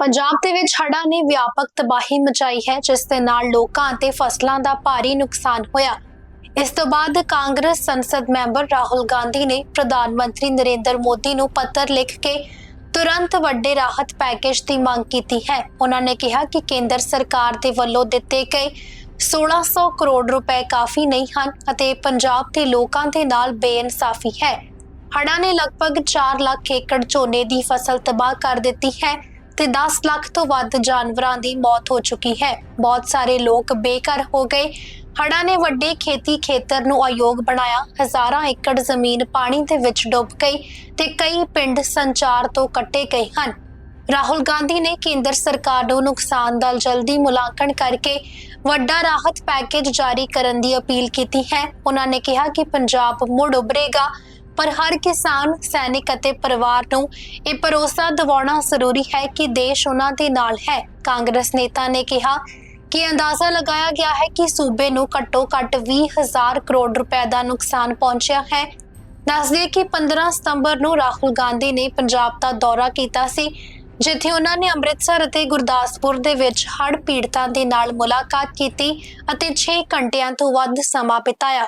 ਪੰਜਾਬ ਦੇ ਵਿੱਚ ਹੜ੍ਹਾਂ ਨੇ ਵਿਆਪਕ ਤਬਾਹੀ ਮਚਾਈ ਹੈ, ਜਿਸ ਦੇ ਨਾਲ ਲੋਕਾਂ ਅਤੇ ਫਸਲਾਂ ਦਾ ਭਾਰੀ ਨੁਕਸਾਨ ਹੋਇਆ। ਇਸ ਤੋਂ ਬਾਅਦ ਕਾਂਗਰਸ ਸੰਸਦ ਮੈਂਬਰ ਰਾਹੁਲ ਗਾਂਧੀ ਨੇ ਪ੍ਰਧਾਨ ਮੰਤਰੀ ਨਰਿੰਦਰ ਮੋਦੀ ਨੂੰ ਪੱਤਰ ਲਿਖ ਕੇ ਤੁਰੰਤ ਵੱਡੇ ਰਾਹਤ ਪੈਕੇਜ ਦੀ ਮੰਗ ਕੀਤੀ ਹੈ। ਉਹਨਾਂ ਨੇ ਕਿਹਾ ਕਿ ਕੇਂਦਰ ਸਰਕਾਰ ਦੇ ਵੱਲੋਂ ਦਿੱਤੇ ਗਏ 1600 ਕਰੋੜ ਰੁਪਏ ਕਾਫੀ ਨਹੀਂ ਹਨ ਅਤੇ ਪੰਜਾਬ ਦੇ ਲੋਕਾਂ ਦੇ ਨਾਲ ਬੇਇਨਸਾਫੀ ਹੈ। ਹੜ੍ਹਾਂ ਨੇ ਲਗਭਗ 4 ਲੱਖ ਏਕੜ ਝੋਨੇ ਦੀ ਫਸਲ ਤਬਾਹ ਕਰ ਦਿੱਤੀ ਹੈ। ਤੇ 10 ਲੱਖ ਤੋਂ ਵੱਧ ਜਾਨਵਰਾਂ ਦੀ ਮੌਤ ਹੋ ਚੁੱਕੀ ਹੈ। ਬਹੁਤ ਸਾਰੇ ਲੋਕ ਬੇਘਰ ਹੋ ਗਏ। ਹੜ੍ਹਾਂ ਨੇ ਵੱਡੇ ਖੇਤੀ ਖੇਤਰ ਨੂੰ ਅਯੋਗ ਬਣਾਇਆ। ਹਜ਼ਾਰਾਂ ਏਕੜ ਜ਼ਮੀਨ ਪਾਣੀ ਦੇ ਵਿੱਚ ਡੁੱਬ ਗਈ ਤੇ ਕਈ ਪਿੰਡ ਸੰਚਾਰ ਤੋਂ ਕੱਟੇ ਗਏ ਹਨ। ਰਾਹੁਲ ਗਾਂਧੀ ਨੇ ਕੇਂਦਰ ਸਰਕਾਰ ਨੂੰ ਨੁਕਸਾਨ ਦਾ ਜਲਦੀ ਮੁਲਾਂਕਣ ਕਰਕੇ ਵੱਡਾ ਰਾਹਤ ਪੈਕੇਜ ਜਾਰੀ ਕਰਨ ਦੀ ਅਪੀਲ ਕੀਤੀ ਹੈ। ਉਹਨਾਂ ਨੇ ਕਿਹਾ ਕਿ ਪੰਜਾਬ ਮੁੜ ਉਭਰੇਗਾ। ਪਰ ਹਰ ਕਿਸਾਨ, ਸੈਨਿਕ ਅਤੇ ਪਰਿਵਾਰ ਨੂੰ ਇਹ ਭਰੋਸਾ ਦਿਵਾਉਣਾ ਜ਼ਰੂਰੀ ਹੈ ਕਿ ਦੇਸ਼ ਉਹਨਾਂ ਦੇ ਨਾਲ ਹੈ। ਕਾਂਗਰਸ ਨੇਤਾ ਨੇ ਕਿਹਾ ਕਿ ਅੰਦਾਜ਼ਾ ਲਗਾਇਆ ਗਿਆ ਹੈ ਕਿ ਸੂਬੇ ਨੂੰ ਘੱਟੋ-ਘੱਟ 20000 ਕਰੋੜ ਰੁਪਏ ਦਾ ਨੁਕਸਾਨ ਪਹੁੰਚਿਆ ਹੈ। ਦੱਸਦੇ ਕਿ 15 ਸਤੰਬਰ ਨੂੰ ਰਾਹੁਲ ਗਾਂਧੀ ਨੇ ਪੰਜਾਬ ਦਾ ਦੌਰਾ ਕੀਤਾ ਸੀ, ਜਿੱਥੇ ਉਹਨਾਂ ਨੇ ਅੰਮ੍ਰਿਤਸਰ ਅਤੇ ਗੁਰਦਾਸਪੁਰ ਦੇ ਵਿੱਚ ਹੜ੍ਹ ਪੀੜਤਾਂ ਦੇ ਨਾਲ ਮੁਲਾਕਾਤ ਕੀਤੀ ਅਤੇ 6 ਘੰਟਿਆਂ ਤੋਂ ਵੱਧ ਸਮਾਂ ਬਿਤਾਇਆ।